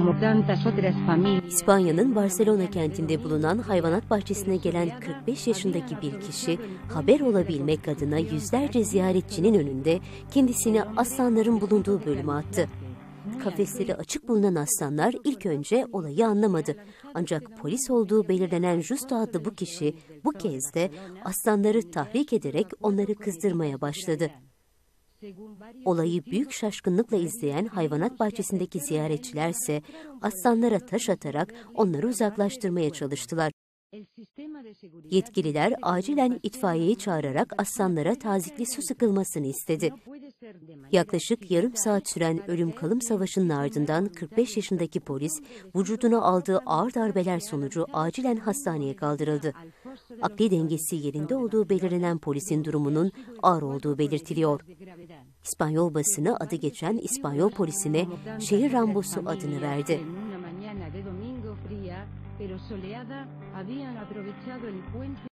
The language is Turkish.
como tantas otras familias. İspanya'nın Barcelona kentinde bulunan hayvanat bahçesine gelen 45 yaşındaki bir kişi haber olabilmek adına yüzlerce ziyaretçinin önünde kendisini aslanların bulunduğu bölüme attı. Kafesleri açık bulunan aslanlar ilk önce olayı anlamadı. Ancak polis olduğu belirlenen Justo adlı bu kişi bu kez de aslanları tahrik ederek onları kızdırmaya başladı. Olayı büyük şaşkınlıkla izleyen hayvanat bahçesindeki ziyaretçilerse aslanlara taş atarak onları uzaklaştırmaya çalıştılar. Yetkililer acilen itfaiyeyi çağırarak aslanlara tazikli su sıkılmasını istedi. Yaklaşık yarım saat süren ölüm kalım savaşının ardından 45 yaşındaki polis vücuduna aldığı ağır darbeler sonucu acilen hastaneye kaldırıldı. Akli dengesi yerinde olduğu belirlenen polisin durumunun ağır olduğu belirtiliyor. İspanyol basını adı geçen İspanyol polisine şehir Rambosu adını verdi.